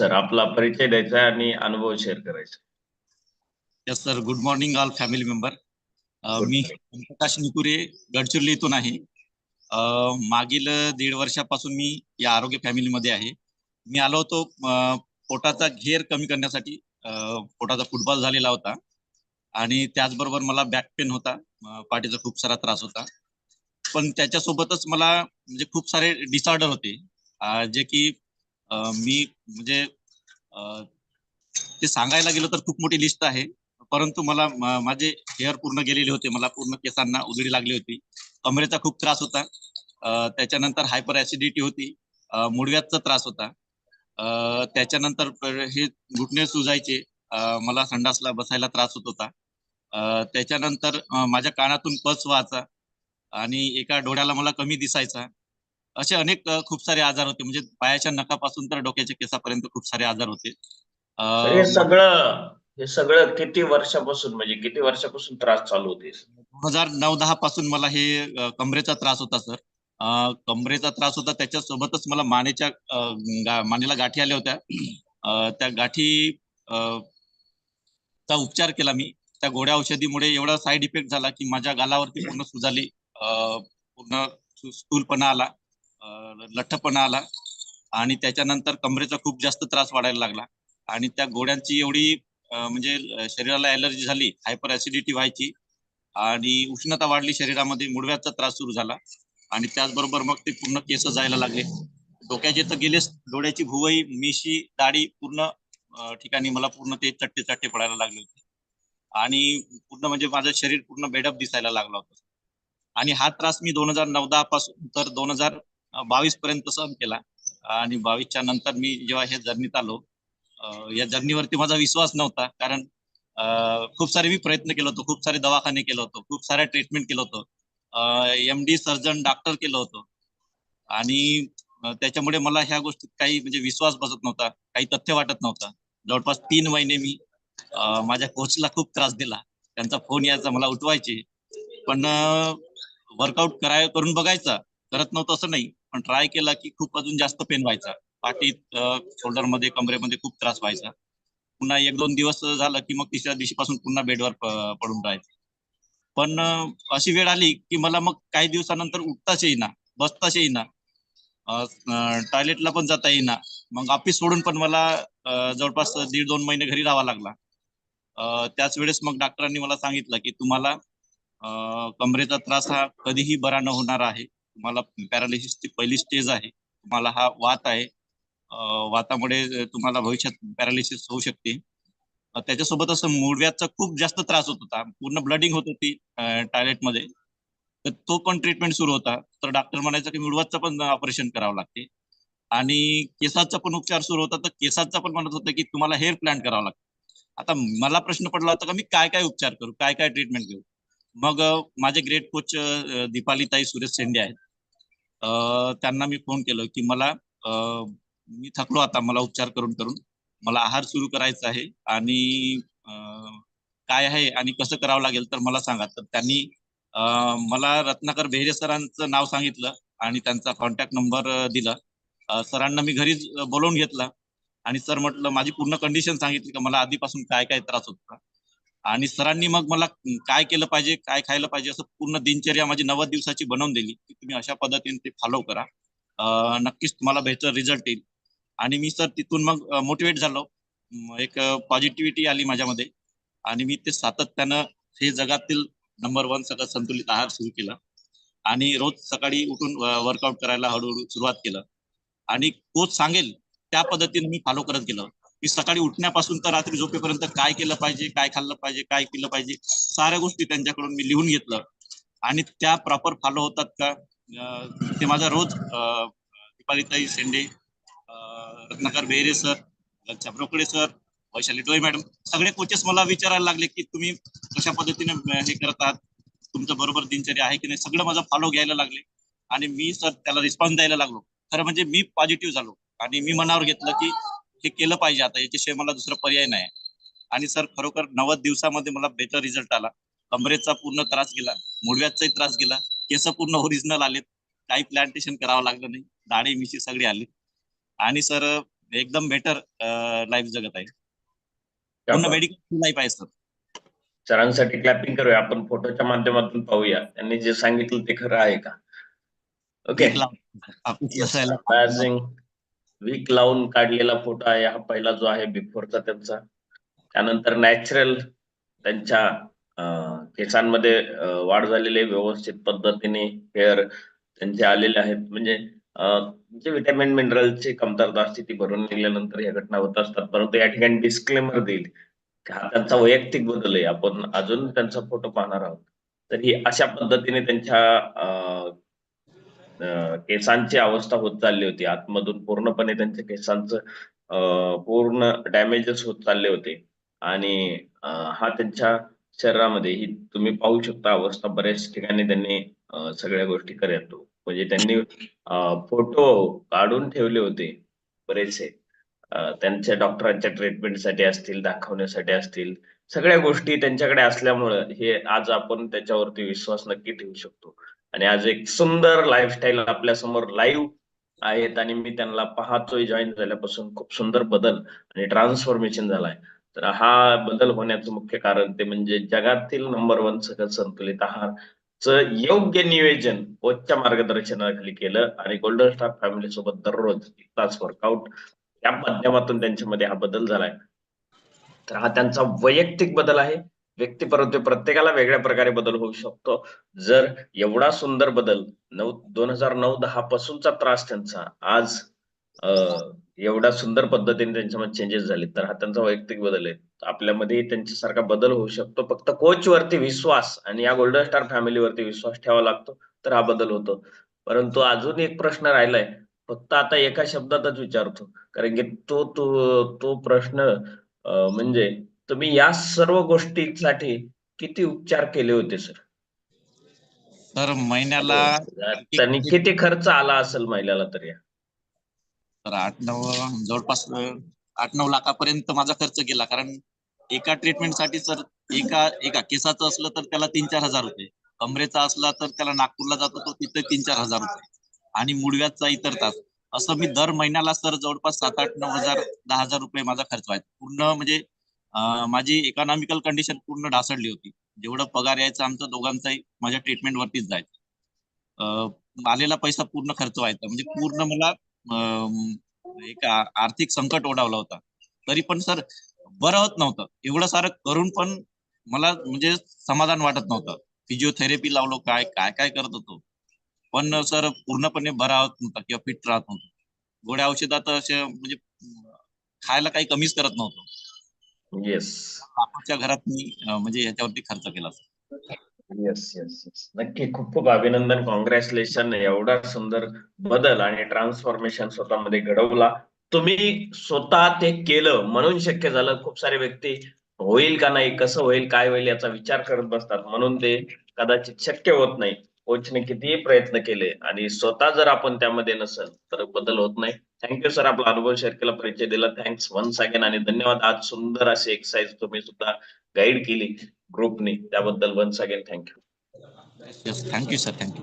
Sir. आपला परिचय द्यायचा आणि अनुभव शेअर करायचा yes sir good morning all family member मी. प्रकाश निकुरे गडचिरोली इथून आहे. अ, मागील दीड वर्षापासून मी या आरोग्य फॅमिलीमध्ये आहे. मी आलो होतो अ, पोटाचा घेर कमी करण्यासाठी. अ, पोटाचा फुटबॉल झालेला होता. आणि त्याचबरोबर मला बॅक पेन होता. पाठीचा खूप सारा त्रास होता. पण त्याच्यासोबतच मला म्हणजे खूप सारे डिसऑर्डर होते. जे की मी म्हणजे अ, ते सांगायला गेलो तर खूप मोठी लिस्ट आहे. परंतु मला माझे हेअर पूर्ण गेलेले होते. मला पूर्ण केसांना उजळी लागली होती. कमरेचा खूप त्रास होता. त्याच्यानंतर हायपर ऍसिडिटी होती. मुडव्याचा त्रास होता. त्याच्यानंतर हे घुटणे सुजायचे. मला संडासला बसायला त्रास होत होता. त्याच्यानंतर माझ्या कानातून पच व्हायचा आणि एका डोळ्याला मला कमी दिसायचा. असे अनेक खूप सारे आजार होते. म्हणजे पायाच्या नखापासून तर डोक्याच्या केसापर्यंत खूप सारे आजार होते. हे सगळं हे सगळं किती वर्षापासून म्हणजे किती वर्षापासून त्रास चालू होते? दोन हजार नऊ दहा पासून मला हे कमरेचा त्रास होता सर. कमरेचा त्रास होता. त्याच्यासोबतच मला मानेच्या मानेला गाठी आल्या होत्या. त्या गाठी चा उपचार केला मी. त्या गोड्या औषधीमुळे एवढा साईड इफेक्ट झाला की माझ्या गालावरती पूर्ण सुजाली अ, पूर्ण स्थू- स्थूलपणा आला. लठ्ठपणा आला आणि त्याच्यानंतर कमरेचा खूप जास्त त्रास वाढायला लागला. आणि त्या गोड्यांची एवढी म्हणजे शरीराला ऍलर्जी झाली हायपर ऍसिडिटी व्हायची आणि उष्णता वाढली शरीरामध्ये मुडव्याचा त्रास सुरू झाला. आणि त्याचबरोबर मग ते पूर्ण केस जायला लागले. डोक्याचे तर गेलेच डोळ्याची भुवई मिशी दाढी पूर्ण ठिकाणी मला पूर्ण ते चट्टे चट्टे पडायला लागले होते. आणि पूर्ण म्हणजे माझं शरीर पूर्ण बेडअप दिसायला लागला होता. आणि हा त्रास मी दोन हजार नऊ दहा पासून तर दोन हजार बावीस पर्यंत सहन केला. आणि बावीसच्या नंतर मी जेव्हा हे जर्नीत आलो या जर्नीवरती माझा विश्वास नव्हता. कारण खूप सारे मी प्रयत्न केला होतो. खूप सारे दवाखाने केलं होतं. खूप साऱ्या ट्रीटमेंट केलं होतं. एम डी सर्जन डॉक्टर केलं होतं. आणि त्याच्यामुळे मला ह्या गोष्टीत काही म्हणजे विश्वास बसत नव्हता. काही तथ्य वाटत नव्हतं. जवळपास तीन महिने मी माझ्या कोचला खूप त्रास दिला. त्यांचा फोन यायचा मला उठवायचे. पण वर्कआउट कराय करून बघायचा. करत नव्हतं असं नाही. पण ट्राय केला की खूप अजून जास्त पेन व्हायचा. पाठीत शोल्डरमध्ये कमरेमध्ये खूप त्रास व्हायचा. पुन्हा एक दोन दिवस झालं की मग तिसऱ्या दिवशीपासून पुन्हा बेडवर पडून राहायचं. पण अशी वेळ आली की मला मग काही दिवसानंतर उठताच येईना बसताच येईना. टॉयलेटला पण जाता येईना. मग ऑफिस सोडून पण मला जवळपास दीड दोन महिने घरी राहावा लागला. त्याच वेळेस मग डॉक्टरांनी मला सांगितलं की तुम्हाला कमरेचा त्रास हा कधीही बरा न होणार आहे. तुम्हाला पॅरालिसिसची पहिली स्टेज आहे. तुम्हाला हा वात आहे. वातामुळे तुम्हाला भविष्यात पॅरालिसिस होऊ शकते. त्याच्यासोबत असं मुडव्याचा खूप जास्त त्रास होत होता. पूर्ण ब्लडिंग होत होती टॉयलेटमध्ये तर तो पण ट्रीटमेंट सुरू होता. तर डॉक्टर म्हणायचं की मुडव्याचं पण ऑपरेशन करावं लागते. आणि केसाचा पण उपचार सुरू होता. तर केसाचा पण म्हणत होतं की तुम्हाला हेअर प्लांट करावं लागतं. आता मला प्रश्न पडला होता का मी काय काय उपचार करू? काय काय ट्रीटमेंट घेऊ? मग माझे ग्रेट कोच दीपाली ताई सुरेश शेंडे आहेत. त्यांना मी फोन केलं की मला मी थकलो आता मला उपचार करून करून. मला आहार सुरू करायचा आहे आणि काय आहे आणि कसं करावं लागेल तर मला सांगा. तर त्यांनी मला रत्नाकर बेहरे सरांचं नाव सांगितलं आणि त्यांचा कॉन्टॅक्ट नंबर दिला. सरांना मी घरीच बोलवून घेतला आणि सर म्हटलं माझी पूर्ण कंडिशन सांगितली का? मला आधीपासून काय काय त्रास होता? आणि सरांनी मग मला काय केलं पाहिजे काय खायला पाहिजे? असं पूर्ण दिनचर्या माझी नव्वद दिवसाची बनवून दिली. की तुम्ही अशा पद्धतीने ते फॉलो करा. नक्कीच तुम्हाला बेहतर रिझल्ट येईल. आणि मी सर तिथून मग मोटिवेट झालो. एक पॉझिटिव्हिटी आली माझ्यामध्ये. आणि मी ते सातत्यानं हे जगातील नंबर वन सगळं संतुलित आहार सुरू केला. आणि रोज सकाळी उठून वर्कआउट करायला हळूहळू सुरुवात केलं. आणि कोच सांगेल त्या पद्धतीने मी फॉलो करत गेलो. मी सकाळी उठण्यापासून तर रात्री झोपेपर्यंत काय केलं पाहिजे काय खाल्लं पाहिजे काय केलं पाहिजे साऱ्या गोष्टी त्यांच्याकडून मी लिहून घेतलं. आणि त्या प्रॉपर फॉलो होतात का? ते माझा रोज दीपालीताई शेंडे रत्नाकर बेहरे सर छापरोकडे सर वैशाली डोळे मॅडम सगळे कोचेस मला विचारायला लागले की तुम्ही कशा पद्धतीने हे करत आहात? तुमचं बरोबर दिनचर्या आहे की नाही? सगळं माझा फॉलो घ्यायला लागले. आणि मी सर त्याला रिस्पॉन्स द्यायला लागलो. खरं म्हणजे मी पॉझिटिव्ह झालो. आणि मी मनावर घेतलं की हे केलं पाहिजे आता याच्याशिवाय मला दुसरा पर्याय नाही. आणि सर खरोखर नव्वद दिवसामध्ये मला बेटर रिझल्ट आला. कमरेचा पूर्ण त्रास गेला मुडव्याचाही त्रास गेला. केस पूर्ण ओरिजिनल आलेत. काही प्लांटेशन करावं लागलं नाही. दाढी मिशी सगळे आले. आणि सर एकदम बेटर लाईफ जगत आहे. पूर्ण. मेडिकल लाईफ आहे सर. सरांसाठी क्लॅपिंग करूया. आपण फोटोच्या माध्यमातून पाहूया. त्यांनी जे सांगितलं ते खरं आहे का? ओके वीक लावून काढलेला फोटो आहे. हा पहिला जो आहे बिफोरचा त्यांचा. त्यानंतर नॅचरल त्यांच्या केसांमध्ये वाढ झालेली आहे. व्यवस्थित पद्धतीने हेअर त्यांचे आलेले आहेत. म्हणजे जे विटॅमिन मिनरलची कमतरता असते ती भरून निघाल्यानंतर या घटना होत असतात. परंतु या ठिकाणी डिस्क्लेमर देईल हा त्यांचा वैयक्तिक बदल आहे. आपण अजून त्यांचा फोटो पाहणार आहोत. तर ही अशा पद्धतीने त्यांच्या केसांची अवस्था होत चालली होती. आतमधून पूर्णपणे त्यांच्या केसांचं पूर्ण डॅमेजेस होत चालले होते. आणि हा त्यांच्या शरीरामध्ये ही तुम्ही पाहू शकता अवस्था बऱ्याच ठिकाणी त्यांनी सगळ्या गोष्टी करत म्हणजे त्यांनी फोटो काढून ठेवले होते बरेचसे. त्यांच्या डॉक्टरांच्या ट्रीटमेंटसाठी असतील दाखवण्यासाठी असतील सगळ्या गोष्टी त्यांच्याकडे असल्यामुळं हे आज आपण त्याच्यावरती विश्वास नक्की ठेवू शकतो. आणि आज एक सुंदर लाईफस्टाईल आपल्यासमोर लाईव्ह आहेत आणि मी त्यांना पाहतोय जॉईन झाल्यापासून खूप सुंदर बदल आणि ट्रान्सफॉर्मेशन झालाय. तर हा बदल होण्याचं मुख्य कारण ते म्हणजे जगातील नंबर वन सगळं संतुलित आहार च योग्य नियोजन कोचच्या मार्गदर्शनाखाली केलं आणि गोल्डन स्टार फॅमिली सोबत दररोज एक तास वर्कआउट या माध्यमातून त्यांच्यामध्ये हा बदल झालाय. तर हा त्यांचा वैयक्तिक बदल आहे. व्यक्तिपरत्वे प्रत्येकाला वेगळ्या प्रकारे बदल होऊ शकतो. जर एवढा सुंदर बदल नऊ दोन हजार नऊ दहा पासूनचा त्रास त्यांचा आज एवढ्या एवढा सुंदर पद्धतीने त्यांच्यामध्ये चेंजेस झाले तर हा त्यांचा वैयक्तिक बदल आहे. आपल्यामध्ये त्यांच्यासारखा बदल होऊ शकतो. फक्त कोच वरती विश्वास आणि या गोल्डन स्टार फॅमिलीवरती विश्वास ठेवावा लागतो तर हा बदल होतो. परंतु अजून एक प्रश्न राहिलाय. फक्त आता एका शब्दातच विचारतो. कारण की तो तो तो प्रश्न म्हणजे तुम्ही या सर्व गोष्टीसाठी किती उपचार केले होते सर? तर महिन्याला त्यांनी किती खर्च आला असेल महिन्याला तरी? तर आठ नऊ जवळपास आठ नऊ लाखापर्यंत माझा खर्च गेला. कारण एका ट्रीटमेंटसाठी सर एका एका केसाचं असलं तर त्याला तीन चार हजार रुपये. कमरेचा असला तर त्याला नागपूरला जातो तो तिथे तीन चार हजार रुपये. आणि मुडव्याचा इतर तास. असं मी दर महिन्याला सर जवळपास सात आठ नऊ हजार दहा हजार रुपये माझा खर्च व्हायचा. पूर्ण म्हणजे माझी इकॉनॉमिकल कंडिशन पूर्ण ढासळली होती. जेवढं पगार यायचं आमचं दोघांचाही माझ्या ट्रीटमेंट वरतीच जायचं. आलेला पैसा पूर्ण खर्च व्हायचा. म्हणजे पूर्ण मला एक आर्थिक संकट ओढावला होता. तरी पण सर बरं होत नव्हतं. एवढं सारं करून पण मला म्हणजे समाधान वाटत नव्हतं. फिजिओथेरपी लावलो काय काय काय करत होतो. पण सर पूर्णपणे बरा होत नव्हता किंवा फिट राहत नव्हतो. गोड्या औषधात असे म्हणजे खायला काही कमीच करत नव्हतं. येस बापाच्या घरात मी म्हणजे याच्यावरती खर्च केला येस येस येस नक्की खूप खूप अभिनंदन. कॉंग्रॅच्युलेशन एवढा सुंदर बदल आणि ट्रान्सफॉर्मेशन स्वतःमध्ये घडवला. तुम्ही स्वतः ते केलं म्हणून शक्य झालं. खूप सारे व्यक्ती होईल का नाही कसं होईल काय होईल याचा विचार करत बसतात. म्हणून ते कदाचित शक्य होत नाही. कोचने कितीही प्रयत्न केले आणि स्वतः जर आपण त्यामध्ये नसेल तर बदल होत नाही. थँक्यू सर आपला अनुभव शेअर केला परिचय दिला. थँक्स वन्स अगेन आणि धन्यवाद. आज सुंदर अशी एक्सरसाइज तुम्ही सुद्धा गाईड केली ग्रुपने त्याबद्दल once again thank you thank you sir thank you